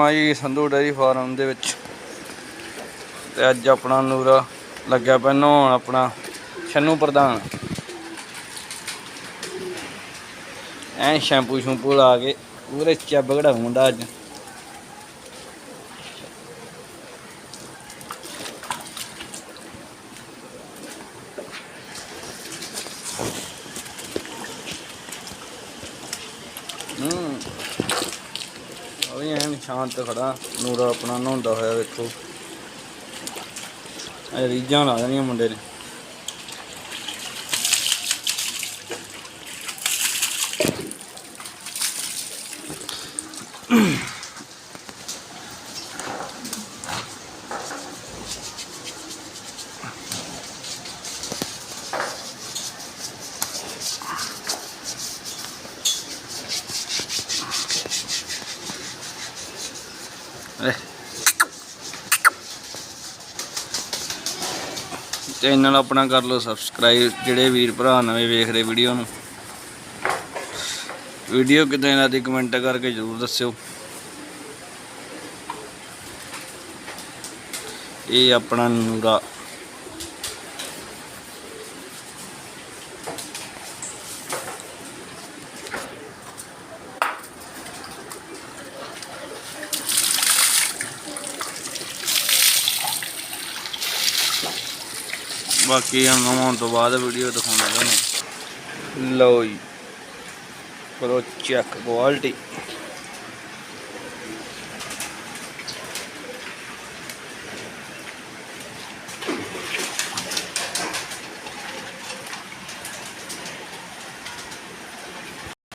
ਹਾਂ ਜੀ, Sandhu dairy farm ਦੇ ਵਿੱਚ। ਤੇ ਅੱਜ ਆਪਣਾ ਨੂਰਾ ਲੱਗਿਆ ਪਿਆ, ਨਹਾਉਣ ਆਪਣਾ, ਛੰਨੂ ਪ੍ਰਧਾਨ। ਐ ਸ਼ੈਂਪੂ ਸ਼ੈਂਪੂ ਲਾ ਕੇ ਪੂਰੇ ਚੱਬ ਘੜਾ ਮੁੰਡਾ ਅੱਜ। ਹੂੰ। ਵੀ ਐਨ ਸ਼ਾਂਤ ਖੜਾ, ਨੂਰਾ ਆਪਣਾ ਨਹਾਉਂਦਾ ਹੋਇਆ ਵੇਖੋ। ਇਹ ਰੀਝਾਂ ਲਾ ਦੇਣੀਆਂ ਮੁੰਡੇ ਨੇ। ਇਹ ਚੈਨਲ ਆਪਣਾ ਕਰ ਲਓ ਸਬਸਕ੍ਰਾਈਬ ਜਿਹੜੇ ਵੀਰ ਭਰਾ ਨਵੇਂ ਵੇਖ ਰਹੇ ਵੀਡੀਓ ਨੂੰ ਵੀਡੀਓ ਕਿਦਾਂ ਇਹਨਾਂ ਕਮੈਂਟ ਕਰਕੇ ਜਰੂਰ ਦੱਸਿਓ। ਇਹ ਆਪਣਾ ਨੂਰਾ। ਬਾਕੀ ਹੁਣ ਨਵਾਉਣ ਤੋਂ ਬਾਅਦ ਵੀਡੀਓ ਦਿਖਾਉਣਾ ਤੁਹਾਨੂੰ। ਲਓ ਜੀ। ਕਰੋ ਚੈੱਕ ਕੁਆਲਿਟੀ